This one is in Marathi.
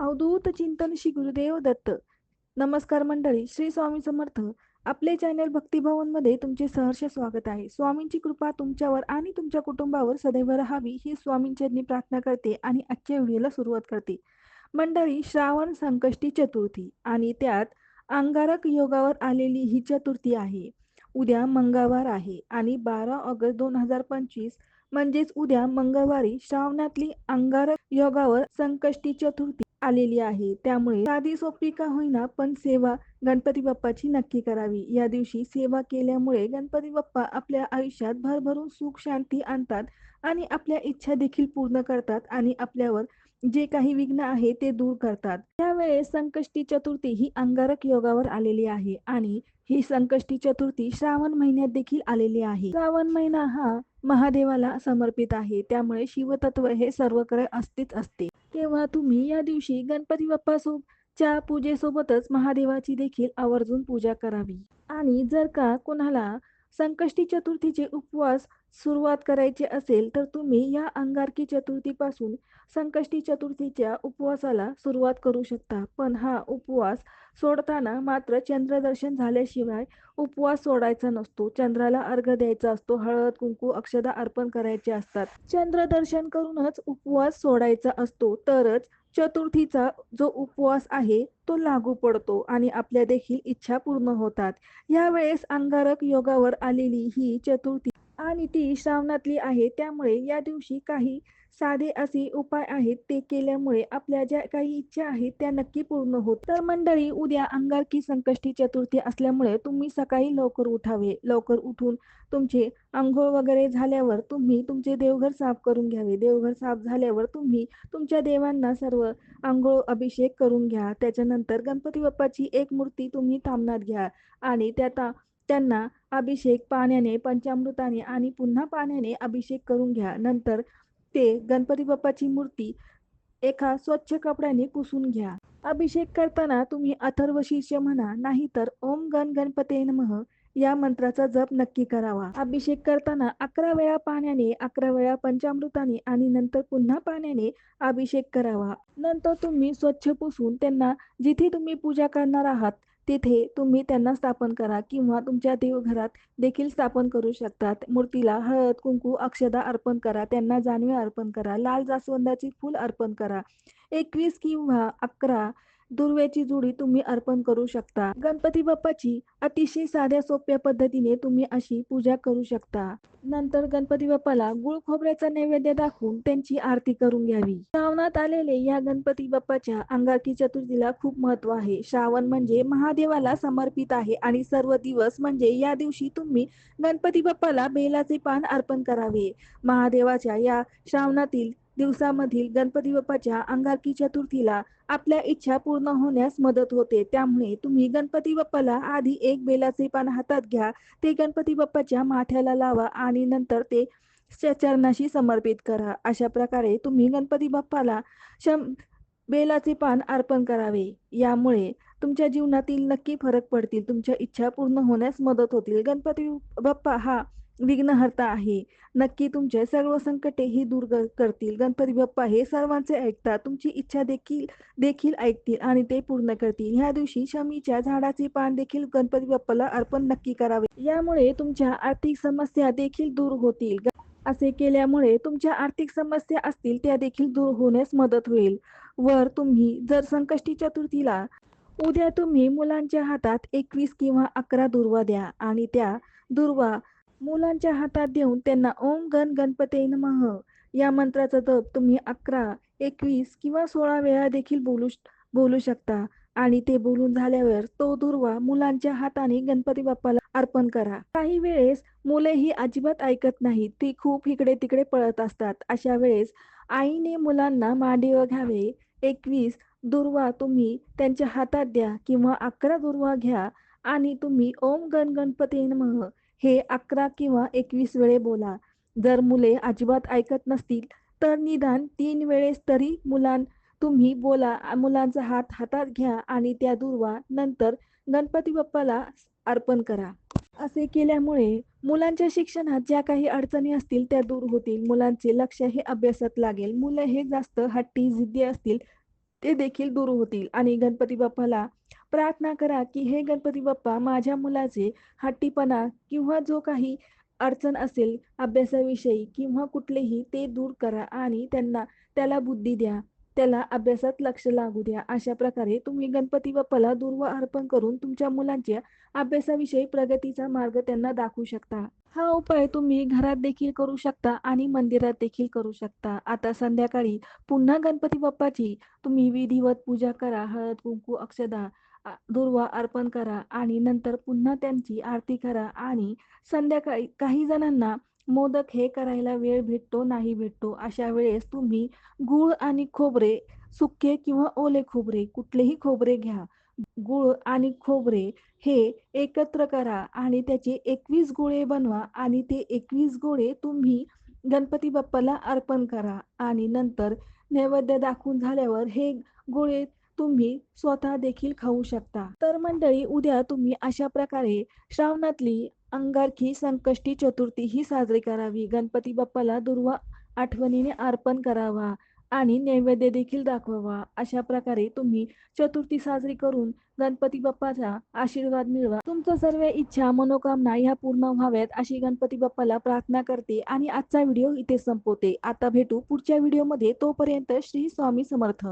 अवधूत चिंतन श्री गुरुदेव दत्त. नमस्कार मंडळी श्री स्वामी समर्थ. आपले चॅनल भक्तिभवनमध्ये तुमचे सहर्ष स्वागत आहे. स्वामींची कृपा तुमच्यावर आणि तुमच्या कुटुंबावर सदैव राहावी ही स्वामींचरणी प्रार्थना करते आणि आजच्या व्हिडिओला सुरुवात करते. मंडळी श्रावण संकष्टी चतुर्थी आणि त्यात अंगारक योगावर आलेली ही चतुर्थी आहे. उद्या मंगळवार आहे आणि बारा ऑगस्ट दोन हजार पंचवीस म्हणजेच उद्या मंगळवारी श्रावणातली अंगारक योगावर संकष्टी चतुर्थी आलेली आहे. त्यामुळे साधी सोपी का होईना पण सेवा गणपती बाप्पाची नक्की करावी. या दिवशी सेवा केल्यामुळे गणपती बाप्पा आपल्या आयुष्यात भरभरून सुख शांती आणतात आणि आपल्या इच्छा देखील पूर्ण करतात आणि आपल्यावर जे काही विघ्न आहे ते दूर करतात. त्यावेळेस संकष्टी चतुर्थी ही अंगारक योगावर आलेली आहे आणि ही संकष्टी चतुर्थी श्रावण महिन्यात देखील आलेली आहे. श्रावण महिना हा महादेवाला समर्पित आहे. त्यामुळे शिवतत्व हे सर्वकडे असतेच असते. तेव्हा तुम्ही या दिवशी गणपती बाप्पा च्या पूजेसोबतच महादेवाची देखील आवर्जून पूजा करावी. आणि जर का कोणाला संकष्टी चतुर्थीचे उपवास सुरुवात करायची असेल तर तुम्ही या अंगारकी चतुर्थीपासून संकष्टी चतुर्थीच्या उपवासाला सुरुवात करू शकता. पण हा उपवास सोडताना मात्र चंद्रदर्शन झाल्याशिवाय उपवास सोडायचा नसतो. चंद्राला अर्घ द्यायचा असतो. हळद कुंकू अक्षदा अर्पण करायचे असतात. चंद्रदर्शन करूनच उपवास सोडायचा असतो. तरच चतुर्थीचा जो उपवास आहे तो लागू पडतो आणि आपल्या देखील इच्छा पूर्ण होतात. यावेळेस अंगारक योगावर आलेली ही चतुर्थी आणि ती श्रावणातली आहे. त्यामुळे या दिवशी काही साधे असे उपाय आहेत. ते केल्यामुळे आपल्या ज्या काही इच्छा आहेत त्या नक्की पूर्ण होत. तर मंडळी उद्या अंगारकी संकष्टी चतुर्थी असल्यामुळे तुम्ही सकाळी लवकर उठावे. लवकर उठून तुमचे आंघोळ वगैरे झाल्यावर तुम्ही तुमचे देवघर साफ करून घ्यावे. देवघर साफ झाल्यावर तुम्ही तुमच्या देवांना सर्व आंघोळ अभिषेक करून घ्या. त्याच्यानंतर गणपती बाप्पाची एक मूर्ती तुम्ही तामनात घ्या. आणि त्या त्यांना अभिषेक पाण्याने पंचामृताने आणि पुन्हा पाण्याने अभिषेक करून घ्या. नंतर ते गणपती बाप्पाची मूर्ती एका स्वच्छ कपड्याने पुसून घ्या. अभिषेक करताना तुम्ही अथर्व शीर्ष म्हणा नाहीतर ओम गण गणपते नमः या मंत्राचा जप नक्की करावा. अभिषेक करताना अकरा वेळा पाण्याने अकरा वेळा पंचामृताने आणि नंतर पुन्हा पाण्याने अभिषेक करावा. नंतर तुम्ही स्वच्छ पुसून त्यांना जिथे तुम्ही पूजा करणार आहात तिथे तुम्ही त्यांना स्थापन करा किंवा तुमच्या देवघरात देखील स्थापन करू शकतात. मूर्तीला हळद कुंकू अक्षदा अर्पण करा. त्यांना जानवे अर्पण करा. लाल जास्वंदाची फूल अर्पण करा. एकवीस किंवा अकरा दुर्व्याची जुडी तुम्ही अर्पण करू शकता. गणपती बाप्पाची अतिशय साध्या सोप्या पद्धतीने तुम्ही अशी पूजा करू शकता. नंतर गणपती बाप्पाला गुळ खोबऱ्याचा नैवेद्य दाखवून त्यांची आरती करून घ्यावी. श्रावणात आलेले या गणपती बाप्पाच्या अंगारकी चतुर्थीला खूप महत्त्व आहे. श्रावण म्हणजे महादेवाला समर्पित आहे आणि सर्व दिवस म्हणजे या दिवशी तुम्ही गणपती बाप्पाला बेलाचे पान अर्पण करावे. महादेवाच्या या श्रावणातील दिवसामधील गणपती बाप्पाच्या अंगारकी चतुर्थीला आपल्या इच्छा पूर्ण होण्यास मदत होते. त्यामुळे तुम्ही गणपती बाप्पाला आधी एक बेलाचे पान हातात घ्या. ते गणपती बाप्पाच्या माथ्याला लावा आणि नंतर ते चरणाशी समर्पित करा. अशा प्रकारे तुम्ही गणपती बाप्पाला शम बेलाचे पान अर्पण करावे. यामुळे तुमच्या जीवनातील नक्की फरक पडतील. तुमच्या इच्छा पूर्ण होण्यास मदत होतील. गणपती बाप्पा हा विघ्नहर्ता आहे. नक्की तुमचे सर्व संकटे ही दूर करतील. गणपती बाप्पा हे सर्वांचे ऐकतात. तुमची इच्छा देखील देखील ऐकतील आणि ते पूर्ण करतील. ह्या दिवशी शमीच्या झाडाचे पान देखील गणपती बाप्पाला अर्पण नक्की करावे. यामुळे तुमच्या आर्थिक समस्या देखील दूर होतील. असे केल्यामुळे तुमच्या आर्थिक समस्या असतील त्या देखील दूर होण्यास मदत होईल. वर तुम्ही जर संकष्टी चतुर्थीला उद्या तुम्ही मुलांच्या हातात एकवीस किंवा अकरा दुर्वा द्या आणि त्या दुर्वा मुलांच्या हातात देऊन त्यांना ओम गण गणपते नमः या मंत्राचा जप तुम्ही अकरा एकवीस किंवा सोळा वेळा देखील बोलू बोलू शकता. आणि ते बोलून झाल्यावर तो दुर्वा मुलांच्या हाताने गणपती बाप्पाला अर्पण करा. काही वेळेस मुले ही अजिबात ऐकत नाहीत. ती खूप इकडे तिकडे पळत असतात. अशा वेळेस आईने मुलांना मांडीवर घ्यावे. एकवीस दुर्वा तुम्ही त्यांच्या हातात द्या किंवा अकरा दुर्वा घ्या आणि तुम्ही ओम गण गणपती नमः हे अकरा किंवा एकवीस वेळे बोला. जर मुले अजिबात ऐकत नसतील तर निदान तीन वेळेस तरी मुलां तुम्ही बोला. मुलांचा हात हातात घ्या आणि त्या दुर्वा नंतर गणपती बाप्पाला अर्पण करा. असे केल्यामुळे मुलांच्या शिक्षणात ज्या काही अडचणी असतील त्या दूर होतील. मुलांचे लक्ष हे अभ्यासात लागेल. मुलं हे जास्त हट्टी जिद्दी असतील ते देखील दूर होतील आणि गणपती बाप्पाला प्रार्थना करा की हे गणपती बाप्पा माझ्या मुलाचे हट्टीपणा किंवा जो काही अडचण असेल अभ्यासाविषयी किंवा कुठलेही ते दूर करा आणि त्यांना त्याला बुद्धी द्या. त्याला अभ्यासात लक्ष लागू द्या. अशा प्रकारे तुम्ही गणपती बाप्पाला दुर्वा अर्पण करून तुमच्या मुलांच्या अभ्यासाविषयी प्रगतीचा मार्ग त्यांना दाखवू शकता. हा उपाय तुम्ही घरात देखील करू शकता आणि मंदिरात देखील करू शकता. आता संध्याकाळी पुन्हा गणपती बाप्पाची तुम्ही विधिवत पूजा करा. हळद कुंकू अक्षदा दुर्वा अर्पण करा आणि नंतर पुन्हा त्यांची आरती करा आणि संध्याकाळी काही जणांना मोदक हे करायला वेळ भेटतो नाही भेटतो अशा वेळेस तुम्ही गूळ आणि खोबरे सुके किंवा ओले खोबरे कुठलेही खोबरे घ्या. गूळ आणि खोबरे हे एकत्र करा आणि त्याचे एकवीस गोळे बनवा आणि ते एकवीस गोळे तुम्ही गणपती बाप्पाला अर्पण करा आणि नंतर नैवेद्य दाखवून झाल्यावर हे गोळे तुम्ही स्वतः देखील खाऊ शकता. तर मंडळी उद्या तुम्ही अशा प्रकारे श्रावणातली अंगारखी संकष्टी चतुर्थी ही साजरी करावी. गणपती बाप्पाला दुर्वा आठवणीने अर्पण करावा आणि नैवेद्य देखील दाखवावा. अशा प्रकारे तुम्ही चतुर्थी साजरी करून गणपती बाप्पाचा आशीर्वाद मिळवा. तुमच्या सर्व इच्छा मनोकामना ह्या पूर्ण व्हाव्यात अशी गणपती बाप्पाला प्रार्थना करते आणि आजचा व्हिडिओ इथे संपवते. आता भेटू पुढच्या व्हिडिओमध्ये. तोपर्यंत श्री स्वामी समर्थ.